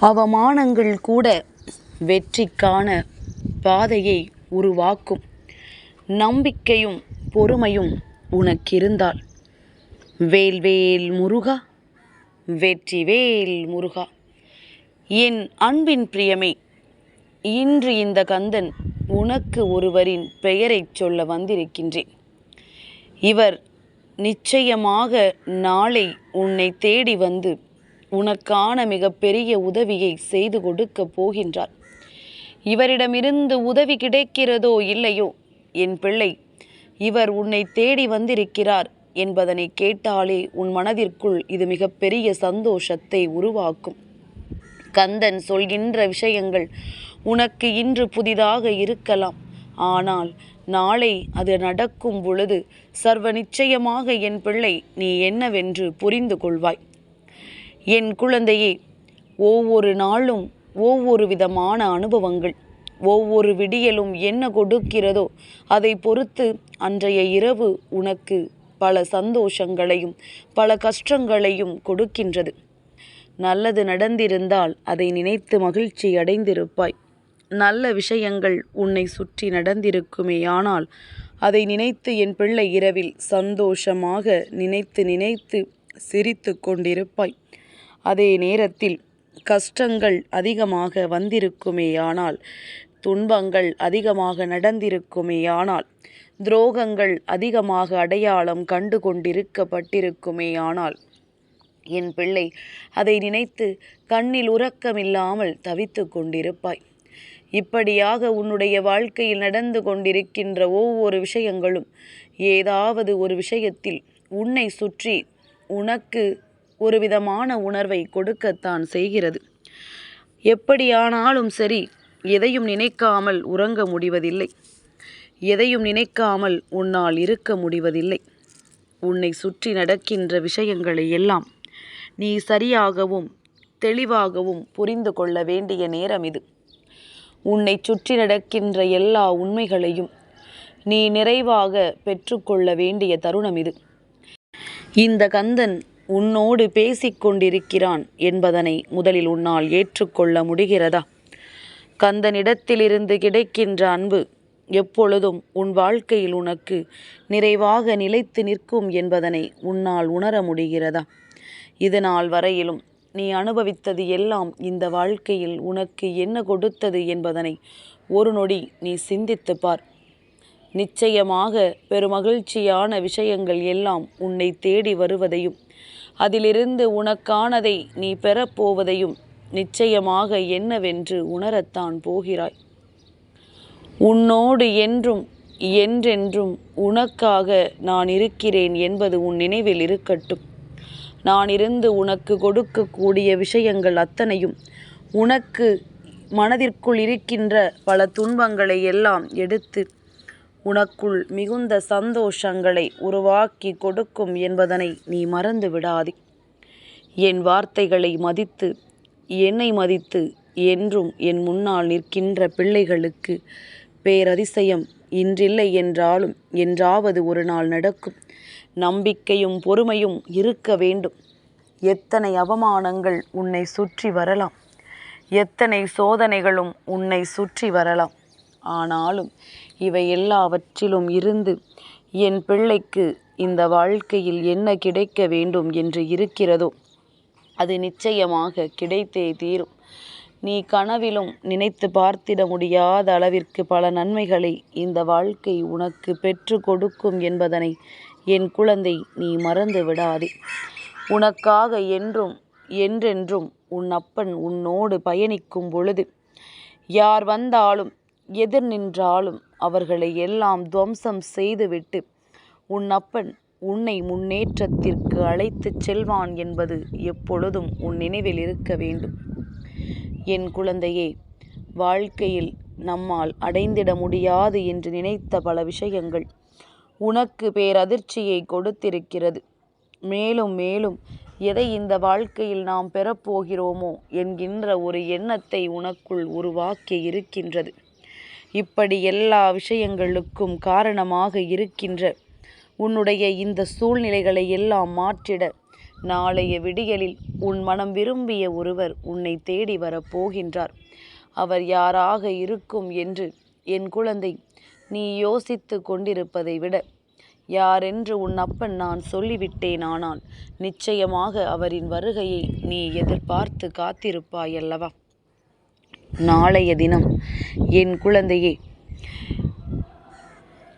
அவமானங்கள் கூட வெற்றிக்கான பாதையை உருவாக்கும். நம்பிக்கையும் பொறுமையும் உனக்கிருந்தால். வேல்வேல் முருகா வெற்றிவேல் முருகா. என் அன்பின் பிரியமே இன்று இந்த கந்தன் உனக்கு ஒருவரின் பெயரைச் சொல்ல வந்திருக்கின்றேன். இவர் நிச்சயமாக நாளை உன்னை தேடி வந்து உனக்கான மிகப்பெரிய உதவியை செய்து கொடுக்கப் போகின்றார். இவரிடமிருந்து உதவி கிடைக்கிறதோ இல்லையோ? என் பிள்ளை இவர் உன்னை தேடி வந்திருக்கிறார் என்பதனை கேட்டாலே உன் மனதிற்குள் இது மிகப்பெரிய சந்தோஷத்தை உருவாக்கும். கந்தன் சொல்கின்ற விஷயங்கள் உனக்கு இன்று புதிதாக இருக்கலாம். ஆனால் நாளை அது நடக்கும் பொழுது சர்வ நிச்சயமாக என் பிள்ளை நீ என்னவென்று புரிந்து கொள்வாய். என் குழந்தையே ஒவ்வொரு நாளும் ஒவ்வொரு விதமான அனுபவங்கள் ஒவ்வொரு விடியலும் என்ன கொடுக்கிறதோ அதை பொறுத்து அன்றைய இரவு உனக்கு பல சந்தோஷங்களையும் பல கஷ்டங்களையும் கொடுக்கின்றது. நல்லது நடந்திருந்தால் அதை நினைத்து மகிழ்ச்சி அடைந்திருப்பாய். நல்ல விஷயங்கள் உன்னை சுற்றி நடந்திருக்குமேயானால் அதை நினைத்து என் பிள்ளை இரவில் சந்தோஷமாக நினைத்து நினைத்து சிரித்து கொண்டிருப்பாய். அதே நேரத்தில் கஷ்டங்கள் அதிகமாக வந்திருக்குமேயானால் துன்பங்கள் அதிகமாக நடந்திருக்குமேயானால் துரோகங்கள் அதிகமாக அடையாளம் கண்டு கொண்டிருக்கப்பட்டிருக்குமேயானால் என் பிள்ளை அதை நினைத்து கண்ணில் உறக்கமில்லாமல் தவித்து கொண்டிருப்பாய். இப்படியாக உன்னுடைய வாழ்க்கையில் நடந்து கொண்டிருக்கின்ற ஒவ்வொரு விஷயங்களும் ஏதாவது ஒரு விஷயத்தில் உன்னை சுற்றி உனக்கு ஒரு விதமான உணர்வை கொடுக்கத்தான் செய்கிறது. எப்படியானாலும் சரி எதையும் நினைக்காமல் உறங்க முடிவதில்லை. எதையும் நினைக்காமல் உன்னால் இருக்க முடிவதில்லை. உன்னை சுற்றி நடக்கின்ற விஷயங்களை எல்லாம் நீ சரியாகவும் தெளிவாகவும் புரிந்து கொள்ள வேண்டிய நேரம் இது. உன்னை சுற்றி நடக்கின்ற எல்லா உண்மைகளையும் நீ நிறைவாக பெற்றுக்கொள்ள வேண்டிய தருணம் இது. இந்த கந்தன் உன்னோடு பேசிக்கொண்டிருக்கிறான் என்பதனை முதலில் உன்னால் ஏற்றுக்கொள்ள முடிகிறதா? கந்தனிடத்திலிருந்து கிடைக்கின்ற அன்பு எப்பொழுதும் உன் வாழ்க்கையில் உனக்கு நிறைவாக நிலைத்து நிற்கும் என்பதனை உன்னால் உணர முடிகிறதா? இது நாள் வரையிலும் நீ அனுபவித்தது எல்லாம் இந்த வாழ்க்கையில் உனக்கு என்ன கொடுத்தது என்பதனை ஒரு நொடி நீ சிந்தித்து பார். நிச்சயமாக பெருமகிழ்ச்சியான விஷயங்கள் எல்லாம் உன்னை தேடி வருவதையும் அதிலிருந்து உனக்கானதை நீ பெறப்போவதையும் நிச்சயமாக என்னவென்று உணரத்தான் போகிறாய். உன்னோடு என்றும் என்றென்றும் உனக்காக நான் இருக்கிறேன் என்பது உன் நினைவில் இருக்கட்டும். நான் இருந்து உனக்கு கொடுக்கக்கூடிய விஷயங்கள் அத்தனையும் உனக்கு மனதிற்குள் இருக்கின்ற பல துன்பங்களை எல்லாம் எடுத்து உனக்குள் மிகுந்த சந்தோஷங்களை உருவாக்கி கொடுக்கும் என்பதனை நீ மறந்து விடாதே என் வார்த்தைகளை மதித்து என்னை மதித்து என்றும் என் முன்னால் நிற்கின்ற பிள்ளைகளுக்கு பேரதிசயம் இன்றில்லை என்றாலும் என்றாவது ஒரு நாள் நடக்கும். நம்பிக்கையும் பொறுமையும் இருக்க வேண்டும். எத்தனை அவமானங்கள் உன்னை சுற்றி வரலாம். எத்தனை சோதனைகளும் உன்னை சுற்றி வரலாம். ஆனாலும் இவை எல்லாவற்றிலும் இருந்து என் பிள்ளைக்கு இந்த வாழ்க்கையில் என்ன கிடைக்க வேண்டும் என்று இருக்கிறதோ அது நிச்சயமாக கிடைத்தே தீரும். நீ கனவிலும் நினைத்து பார்த்திட முடியாத அளவிற்கு பல நன்மைகளை இந்த வாழ்க்கை உனக்கு பெற்று கொடுக்கும் என்பதனை என் குழந்தை நீ மறந்து விடாதே. உனக்காக என்றும் என்றென்றும் உன் அப்பன் உன்னோடு பயணிக்கும் பொழுது யார் வந்தாலும் எதிர் நின்றாலும் அவர்களை எல்லாம் துவம்சம் செய்துவிட்டு உன் அப்பன் உன்னை முன்னேற்றத்திற்கு அழைத்துச் செல்வான் என்பது எப்பொழுதும் உன் நினைவில் இருக்க வேண்டும். என் குழந்தையே வாழ்க்கையில் நம்மால் அடைந்திட முடியாது என்று நினைத்த பல விஷயங்கள் உனக்கு பேரதிர்ச்சியை கொடுத்திருக்கிறது. மேலும் மேலும் எதை இந்த வாழ்க்கையில் நாம் பெறப்போகிறோமோ என்கின்ற ஒரு எண்ணத்தை உனக்குள் உருவாக்கி இருக்கின்றது. இப்படி எல்லா விஷயங்களுக்கும் காரணமாக இருக்கின்ற உன்னுடைய இந்த சூழ்நிலைகளை எல்லாம் மாற்றிட நாளைய விடியலில் உன் மனம் விரும்பிய ஒருவர் உன்னை தேடி வரப் போகின்றார். அவர் யாராக இருக்கும் என்று என் குழந்தை நீ யோசித்து கொண்டிருப்பதை விட யாரென்று உன் அப்பன் நான் சொல்லிவிட்டேன் ஆனால் நிச்சயமாக அவரின் வருகையை நீ எதிர்பார்த்து காத்திருப்பாய் அல்லவா நாளைய தினம் என் குழந்தையே.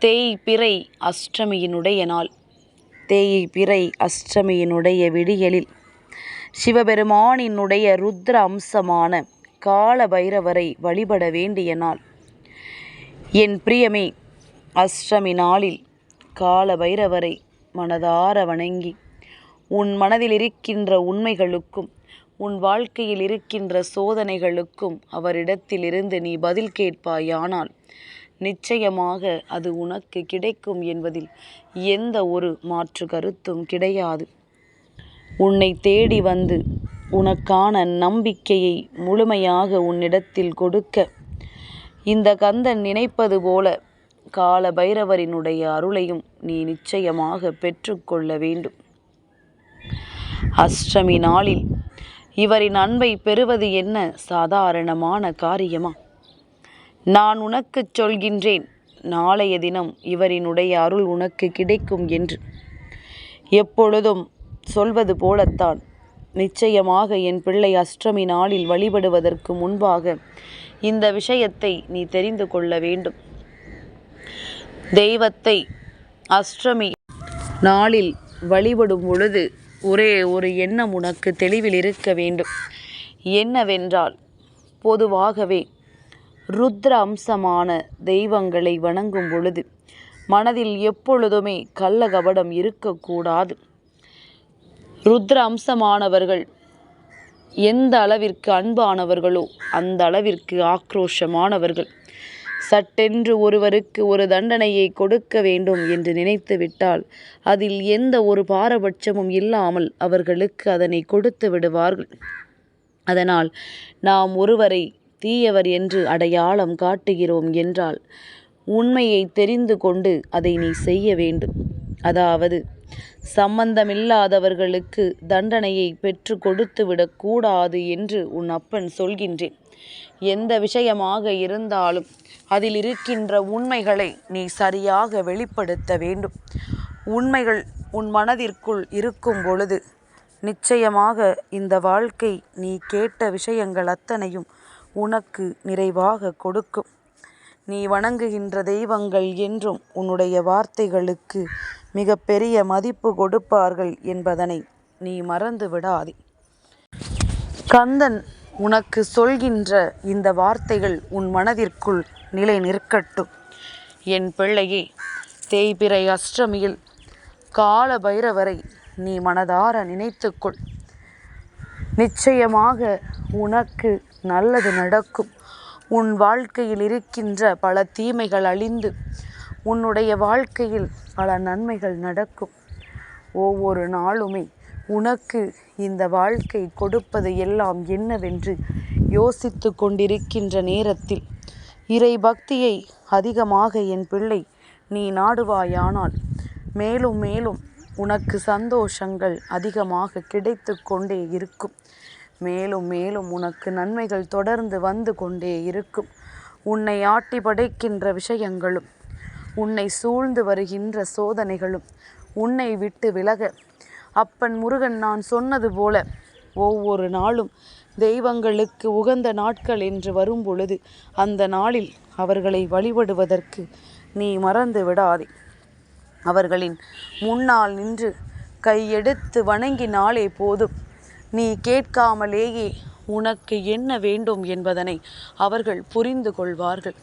தேய்பிறை அஷ்டமியினுடைய நாள். தேய் பிறை அஷ்டமியினுடைய விடியலில் சிவபெருமானினுடைய ருத்ர அம்சமான கால பைரவரை வழிபட வேண்டிய நாள். என் பிரியமே அஷ்டமி நாளில் கால பைரவரை மனதார வணங்கி உன் மனதில் இருக்கின்ற உண்மைகளுக்கும் உன் வாழ்க்கையில் இருக்கின்ற சோதனைகளுக்கும் அவரிடத்திலிருந்து நீ பதில் கேட்பாயானால் நிச்சயமாக அது உனக்கு கிடைக்கும் என்பதில் எந்த ஒரு மாற்று கருத்தும் கிடையாது. உன்னை தேடி வந்து உனக்கான நம்பிக்கையை முழுமையாக உன்னிடத்தில் கொடுக்க இந்த கந்தன் நினைப்பது போல கால பைரவரினுடைய அருளையும் நீ நிச்சயமாக பெற்றுக்கொள்ள வேண்டும். அஷ்டமி நாளில் இவரின் அன்பை பெறுவது என்ன சாதாரணமான காரியமா? நான் உனக்குச் சொல்கின்றேன் நாளைய தினம் இவரினுடைய அருள் உனக்கு கிடைக்கும் என்று. எப்பொழுதும் சொல்வது போலத்தான். நிச்சயமாக என் பிள்ளை அஷ்டமி நாளில் வழிபடுவதற்கு முன்பாக இந்த விஷயத்தை நீ தெரிந்து கொள்ள வேண்டும். தெய்வத்தை அஷ்டமி நாளில் வழிபடும் பொழுது ஒரே ஒரு எண்ணம் உனக்கு தெளிவில் இருக்க வேண்டும். என்னவென்றால் பொதுவாகவே ருத்ர அம்சமான தெய்வங்களை வணங்கும் பொழுது மனதில் எப்பொழுதுமே கள்ளகபடம் இருக்கக்கூடாது. ருத்ர அம்சமானவர்கள் எந்த அளவிற்கு அன்பானவர்களோ அந்த அளவிற்கு ஆக்ரோஷமானவர்கள். சட்டென்று ஒருவருக்கு ஒரு தண்டனையை கொடுக்க வேண்டும் என்று நினைத்து விட்டால் அதில் எந்த ஒரு பாரபட்சமும் இல்லாமல் அவர்களுக்கு அதனை கொடுத்து விடுவார்கள். அதனால் நாம் ஒருவரை தீயவர் என்று அடையாளம் காட்டுகிறோம் என்றால் உண்மையை தெரிந்து கொண்டு அதை நீ செய்ய வேண்டும். அதாவது சம்பந்தமில்லாதவர்களுக்கு தண்டனையை பெற்று கொடுத்து விடக்கூடாது என்று உன் அப்பன் சொல்கின்றேன். எந்த விஷயமாக இருந்தாலும் அதில் இருக்கின்ற உண்மைகளை நீ சரியாக வெளிப்படுத்த வேண்டும். உண்மைகள் உன் மனதிற்குள் இருக்கும் பொழுது நிச்சயமாக இந்த வாழ்க்கை நீ கேட்ட விஷயங்கள் அத்தனையும் உனக்கு நிறைவாக கொடுக்கும். நீ வணங்குகின்ற தெய்வங்கள் என்றும் உன்னுடைய வார்த்தைகளுக்கு மிகப்பெரிய மதிப்பு கொடுப்பார்கள் என்பதனை நீ மறந்து விடாதே. கந்தன் உனக்கு சொல்கின்ற இந்த வார்த்தைகள் உன் மனதிற்குள் நிலை நிற்கட்டும். என் பிள்ளையே தேய்பிறை அஷ்டமியில் கால பைரவரை நீ மனதார நினைத்துக்கொள். நிச்சயமாக உனக்கு நல்லது நடக்கும். உன் வாழ்க்கையில் இருக்கின்ற பல தீமைகள் அழிந்து உன்னுடைய வாழ்க்கையில் பல நன்மைகள் நடக்கும். ஒவ்வொரு நாளுமே உனக்கு இந்த வாழ்க்கை கொடுப்பது எல்லாம் என்னவென்று யோசித்து கொண்டிருக்கின்ற நேரத்தில் இறை பக்தியை அதிகமாக என் பிள்ளை நீ நாடுவாயானால். மேலும் மேலும் உனக்கு சந்தோஷங்கள் அதிகமாக கிடைத்து கொண்டே இருக்கும். மேலும் மேலும் உனக்கு நன்மைகள் தொடர்ந்து வந்து கொண்டே இருக்கும். உன்னை ஆட்டி படைக்கின்ற விஷயங்களும் உன்னை சூழ்ந்து வருகின்ற சோதனைகளும் உன்னை விட்டு விலக. அப்பன் முருகன் நான் சொன்னது போல ஒவ்வொரு நாளும் தெய்வங்களுக்கு உகந்த நாட்கள் என்று வரும் பொழுது அந்த நாளில் அவர்களை வழிபடுவதற்கு நீ மறந்து விடாதே. அவர்களின் முன்னால் நின்று கையெடுத்து வணங்கினாலே போதும். நீ கேட்காமலேயே உனக்கு என்ன வேண்டும் என்பதனை அவர்கள் புரிந்து கொள்வார்கள்.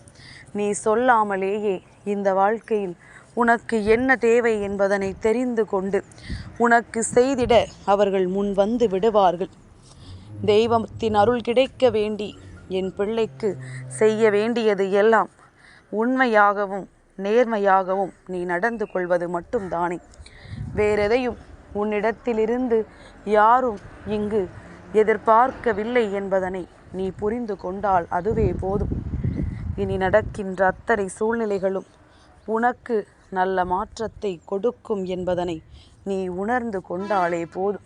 நீ சொல்லாமலேயே இந்த வாழ்க்கையில் உனக்கு என்ன தேவை என்பதனை தெரிந்து கொண்டு உனக்கு செய்திட அவர்கள் முன் வந்து விடுவார்கள். தெய்வத்தின் அருள் கிடைக்க வேண்டி என் பிள்ளைக்கு செய்ய வேண்டியது எல்லாம் உண்மையாகவும் நேர்மையாகவும் நீ நடந்து கொள்வது மட்டும்தானே. வேறெதையும் உன்னிடத்திலிருந்து யாரும் இங்கு எதிர்பார்க்கவில்லை என்பதனை நீ புரிந்து கொண்டால் அதுவே போதும். இனி நடக்கின்ற அத்தனை சூழ்நிலைகளும் உனக்கு நல்ல மாற்றத்தை கொடுக்கும் என்பதனை நீ உணர்ந்து கொண்டாலே போதும்.